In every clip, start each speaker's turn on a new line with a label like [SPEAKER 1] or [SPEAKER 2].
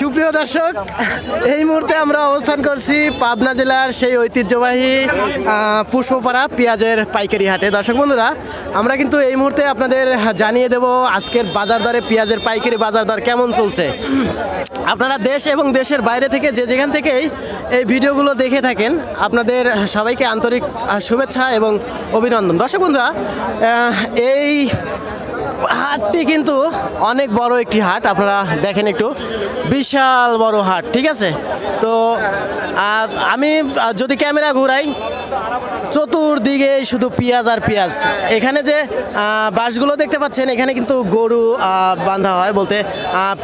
[SPEAKER 1] সুপ্রিয় দর্শক, এই মুহূর্তে আমরা অবস্থান করছি পাবনা জেলার সেই ঐতিহ্যবাহী পুষ্পপাড়া পেঁয়াজের পাইকারি হাটে। দর্শক বন্ধুরা, আমরা কিন্তু এই মুহূর্তে আপনাদের জানিয়ে দেব আজকের বাজার দরে পেঁয়াজের পাইকারি বাজার দর কেমন চলছে। আপনারা দেশ এবং দেশের বাইরে থেকে যে যেখান থেকেই এই ভিডিওগুলো দেখে থাকেন, আপনাদের সবাইকে আন্তরিক শুভেচ্ছা এবং অভিনন্দন। দর্শক বন্ধুরা এই হাটটি কিন্তু অনেক বড় একটি হাট, আপনারা দেখেন একটু। বিশাল বড় হাট, ঠিক আছে? তো আমি যদি ক্যামেরা ঘুরাই চতুর্দিকে শুধু পেঁয়াজ আর পেঁয়াজ। এখানে যে বাঁশগুলো দেখতে পাচ্ছেন, এখানে কিন্তু গরু বাঁধা হয় বলতে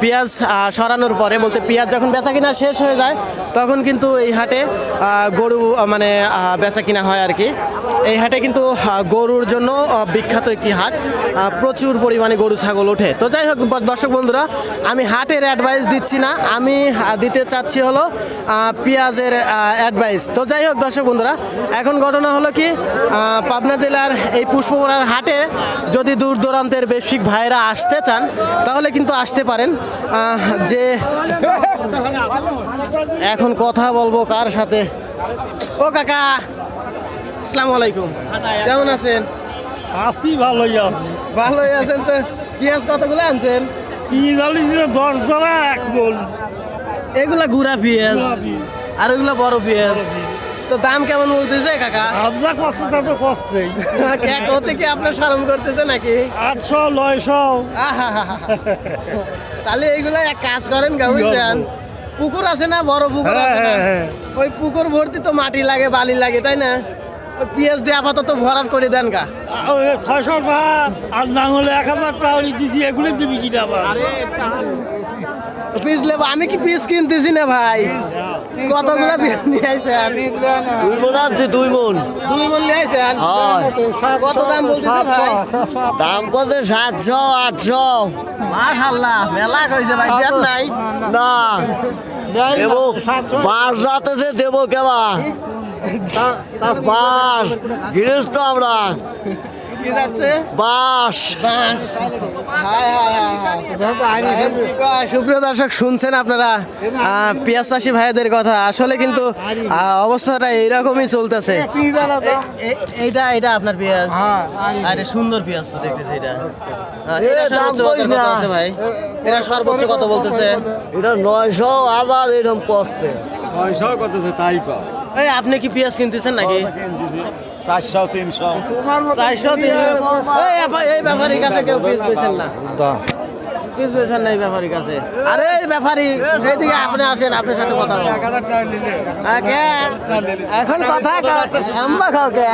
[SPEAKER 1] পেঁয়াজ সরানোর পরে বলতে পেঁয়াজ যখন বেচা কিনা শেষ হয়ে যায়, তখন কিন্তু এই হাটে গরু মানে বেচা কিনা হয় আর কি। এই হাটে কিন্তু গরুর জন্য বিখ্যাত একটি হাট প্রচুর পরিমাণে গরু, ছাগল ওঠে। তো যাই হোক দর্শক বন্ধুরা, আমি হাটের অ্যাডভাইস দিচ্ছি না, আমি দিতে চাচ্ছি হলো পেঁয়াজের অ্যাডভাইস তো যাই হোক, দর্শক বন্ধুরা, এখন ঘটনা কি পাবনা জেলার এই পুষ্পবরার হাটে যদি দূর দূরান্তের বেশিক ভাইরা আসতে চান তাহলে কিন্তু আসতে পারেন। যে এখন কথা বলব কার সাথে? ও কাকা আসসালামু আলাইকুম। কেমন আছেন?
[SPEAKER 2] আছি ভালোই আছি।
[SPEAKER 1] ভালোই আছেন তো? পেঁয়াজ কতগুলো আনছেন?
[SPEAKER 2] দশ জনা এক মন।
[SPEAKER 1] এগুলা গুড়া পেঁয়াজ আর এগুলা বড় পেঁয়াজ। তো দাম কেমন বলতেছে কাকা?
[SPEAKER 2] আপনার কষ্টটা তো কষ্টই
[SPEAKER 1] কে- হতে কি আপনার শরম করতেছে নাকি?
[SPEAKER 2] আটশো নয়শো।
[SPEAKER 1] তাহলে এইগুলা এক কাজ করেন গা বুঝছেন? পুকুর আছে না বড় পুকুর
[SPEAKER 2] হ্যাঁ,
[SPEAKER 1] আছে না?
[SPEAKER 2] হ্যাঁ, হ্যাঁ।
[SPEAKER 1] ওই পুকুর ভর্তি তো মাটি লাগে বালি লাগে তাই না? পেঁয়াজ দিয়ে আপাতত ভরাট করে দেন গা।
[SPEAKER 2] ছয়শো টাকা আর না হলে এক হাজার টাকা দিছি এগুলি দিবি আবার?
[SPEAKER 1] পিস লেবো আমি কি পিস কিনতেছি না ভাই? কতগুলো পিস নিয়ে আইছেন?
[SPEAKER 3] দুই মন আছে দুই মন
[SPEAKER 1] দুই মন নিয়ে আইছেন? কত দাম বলতেছে ভাই?
[SPEAKER 3] দাম কত? সাতশো আটশো।
[SPEAKER 1] মাশাআল্লাহ মেলা কইছে ভাই দেন নাই।
[SPEAKER 3] না দেবো। যাতেছে দেবো কেবা। বাস গৃহস্থ আমরা
[SPEAKER 1] কি যাচ্ছে
[SPEAKER 3] বাস
[SPEAKER 1] বাস হায় হায় হায় হায়। কি কয়, সুপ্রিয় দর্শক শুনছেন আপনারা আহ, পেঁয়াজ চাষি ভাইদের কথা আসলে কিন্তু অবস্থাটা এইরকমই চলতেছে এইটা এটা আপনার পেঁয়াজ আরে সুন্দর পেঁয়াজ তো দেখতেছি এটা এটা সর্বোচ্চ কত। আছে ভাই এটা সর্বোচ্চ কত বলতেছে
[SPEAKER 3] এটা নয়শো আবার এরকম
[SPEAKER 4] ছয়শো তাই পা
[SPEAKER 1] এই আপনি কি পেঁয়াজ কিনতেছেন নাকি?
[SPEAKER 4] চারশো তিনশো।
[SPEAKER 1] চারশো তিন এই ব্যাপারীর কাছে কেউ পিস পেয়েছেন না। পিস পেয়েছেন না এই ব্যাপারীর কাছে। আরে এই ব্যাপারী এইদিকে আপনি আসেন আপনার সাথে কথা? এখন কথা আম্বা খাও কে?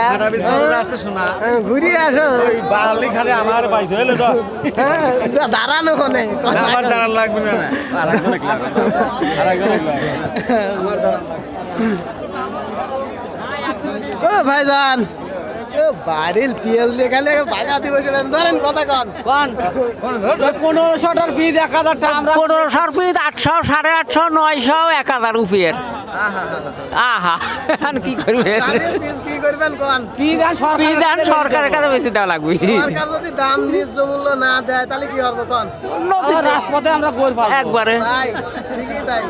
[SPEAKER 1] হ্যাঁ, ঘুরি আসো।
[SPEAKER 4] বালি খালি আমার পাইছে হইলে তো?
[SPEAKER 1] হ্যাঁ, দাঁড়ানো কোনে?
[SPEAKER 4] আমার দাঁড়ান লাগবে না। আর একজন
[SPEAKER 1] ভাইজান। বাড়ির পিএস লেখালে ধরেন কথা কন।
[SPEAKER 5] পনেরোশোটার পিস এক হাজার টাকা পনেরোশোর পিস আটশো সাড়ে আটশো নয়শো এক হাজার রুপিয়ের। আহা কি করবে?
[SPEAKER 1] কি করবেন কন?
[SPEAKER 5] পিস সরকারের কাছে বেশি দেওয়া লাগবে।
[SPEAKER 1] সরকার যদি দাম ন্যায্য মূল্য না দেয় তাহলে কি হবে কন?
[SPEAKER 5] রাজপথে আমরা করব একবারে।
[SPEAKER 1] তাই ঠিকই তাই।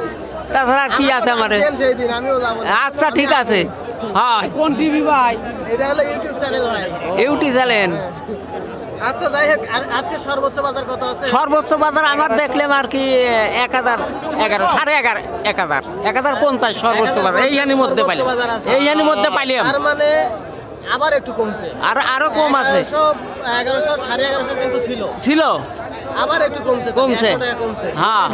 [SPEAKER 5] তাছাড়া কি আছে আমার। আচ্ছা ঠিক আছে। হয় কোন টিভি ভাই?
[SPEAKER 1] এটা হলো ইউটিউব চ্যানেল ভাই।
[SPEAKER 5] ইউটি চ্যানেল।
[SPEAKER 1] আচ্ছা যাই হোক আর আজকে সর্বোচ্চ বাজার কত আছে?
[SPEAKER 5] সর্বোচ্চ বাজার আমার দেখলাম আর কি এক হাজার এগারো সাড়ে এগারো এক হাজার এক হাজার পঞ্চাশ সর্বোচ্চ বাজার। এইখানের মধ্যে পাইলাম। এইখানের মধ্যে পাইলাম।
[SPEAKER 1] তার মানে আবার একটু কমছে।
[SPEAKER 5] আর আরও কম আছে।
[SPEAKER 1] এগারোশো এগারোশো সাড়ে এগারোশো কিন্তু ছিল।
[SPEAKER 5] ছিল?
[SPEAKER 1] আবার একটু কমছে তো,
[SPEAKER 5] কমছে।
[SPEAKER 1] 100 টাকা কমছে।
[SPEAKER 5] হ্যাঁ।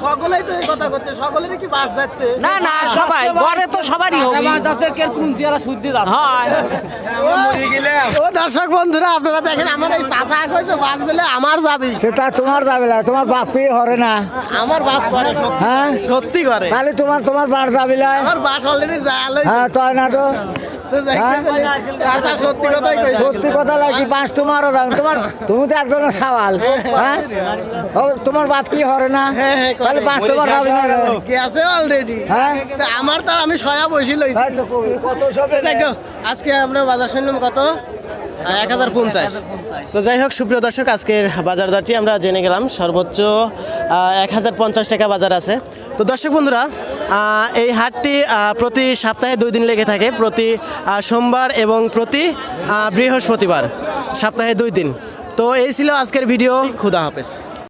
[SPEAKER 1] সকলেই তো এই কথা করছে সকলেরই কি বাস যাচ্ছে?
[SPEAKER 5] না না সবাই ঘরে তো সবারই হবে। হয়।
[SPEAKER 1] ও দর্শক বন্ধুরা আপনারা দেখেন আমার এই চাচা কইছে বাস বলে আমার যাবি।
[SPEAKER 6] সেটা তোমার যাবে না তোমার বাপ পেয়ে হরে না।
[SPEAKER 1] আমার বাপ করে
[SPEAKER 6] হ্যাঁ?
[SPEAKER 1] সত্যি করে।
[SPEAKER 6] তাহলে তোমার তোমার বার যাবে না।
[SPEAKER 1] আমার বাস অলরেডি যায়
[SPEAKER 6] হ্যাঁ তাই না তো?
[SPEAKER 1] সত্যি
[SPEAKER 6] কথা তোমারও তোমার তুমি তো সাওয়াল হ্যাঁ ও, তোমার বাপ কি হরে না?
[SPEAKER 1] হ্যাঁ, হ্যাঁ।
[SPEAKER 6] তাহলে তোমার না
[SPEAKER 1] কি আছে অলরেডি
[SPEAKER 6] হ্যাঁ?
[SPEAKER 1] আমার তো আমি সয়া বসি লইছি।
[SPEAKER 6] কত সবে
[SPEAKER 1] হোক, আজকে আমরা বাজার শুনলাম কত? এক হাজার পঞ্চাশ। তো যাই হোক সুপ্রিয় দর্শক আজকের বাজার দরটি আমরা জেনে গেলাম। সর্বোচ্চ এক হাজার পঞ্চাশ টাকা বাজার আছে। তো দর্শক বন্ধুরা এই হাটটি প্রতি সপ্তাহে দুই দিন লেগে থাকে। প্রতি সোমবার এবং প্রতি বৃহস্পতিবার, সপ্তাহে দুই দিন। তো এই ছিল আজকের ভিডিও। খুদা হাফেজ।